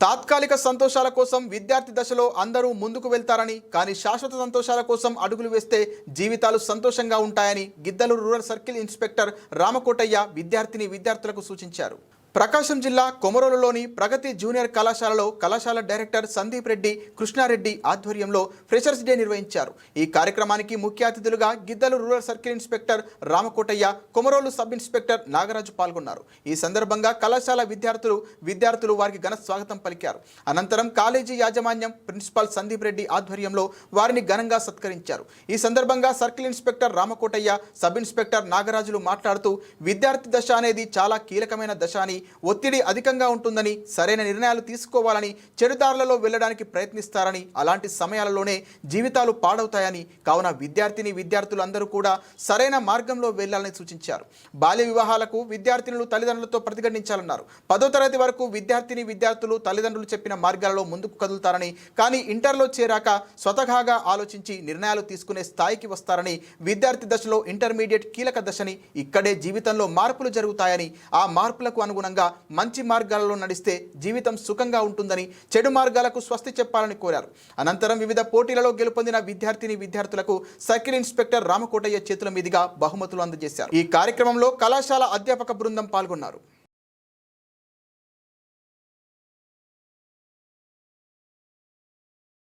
తాత్కాలిక సంతోషాల కోసం విద్యార్థి దశలో అందరూ ముందుకు వెళ్తారని కానీ శాశ్వత సంతోషాల కోసం అడుగులు వేస్తే జీవితాలు సంతోషంగా ఉంటాయని గిద్దలు రూరల్ సర్కిల్ ఇన్స్పెక్టర్ రామకోటయ్య విద్యార్థిని విద్యార్థులకు సూచించారు. ప్రకాశం జిల్లా కొమరోలులోని ప్రగతి జూనియర్ కళాశాలలో కళాశాల డైరెక్టర్ సందీప్ రెడ్డి కృష్ణారెడ్డి ఆధ్వర్యంలో ఫ్రెషర్స్ డే నిర్వహించారు. ఈ కార్యక్రమానికి ముఖ్య అతిథులుగా గిద్దలు rural circle inspector Ramakotaiah Komarolu sub inspector Nagaraju పాల్గొన్నారు. ఈ సందర్భంగా కళాశాల విద్యార్థులు విద్యార్థులు వారికి ఘన స్వాగతం పలికారు. అనంతరం కాలేజీ యాజమాన్యం ప్రిన్సిపాల్ సందీప్ రెడ్డి ఆధ్వర్యంలో వారిని ఘనంగా సత్కరించారు. ఈ సందర్భంగా circle inspector Ramakotaiah sub inspector Nagarajulu మాట్లాడుతూ విద్యార్థి దశ అనేది చాలా కీలకమైన దశ అని ఒత్తిడి అధికంగా ఉంటుందని సరైన నిర్ణయాలు తీసుకోవాలని చెడుదారులలో వెళ్ళడానికి ప్రయత్నిస్తారని అలాంటి సమయాలలోనే జీవితాలు పాడవుతాయని కావున విద్యార్థిని విద్యార్థులు అందరూ కూడా సరైన మార్గంలో వెళ్ళాలని సూచించారు. బాల్య వివాహాలకు విద్యార్థినులు తల్లిదండ్రులతో ప్రతిఘటించాలన్నారు. పదో తరగతి వరకు విద్యార్థిని విద్యార్థులు తల్లిదండ్రులు చెప్పిన మార్గాలలో ముందుకు కదులుతారని కానీ ఇంటర్లో చేరాక స్వతహాగా ఆలోచించి నిర్ణయాలు తీసుకునే స్థాయికి వస్తారని విద్యార్థి దశలో ఇంటర్మీడియట్ కీలక దశని ఇక్కడే జీవితంలో మార్పులు జరుగుతాయని ఆ మార్పులకు అనుగుణంగా మంచి మార్గాలలో నడిస్తే జీవితం సుఖంగా ఉంటుందని చెడు మార్గాలకు స్వస్తి చెప్పాలని కోరారు. అనంతరం వివిధ పోటీలలో గెలుపొందిన విద్యార్థిని విద్యార్థులకు సర్కిల్ ఇన్స్పెక్టర్ రామకోటయ్య చేతుల మీదుగా బహుమతులు అందజేశారు. ఈ కార్యక్రమంలో కళాశాల అధ్యాపక బృందం పాల్గొన్నారు.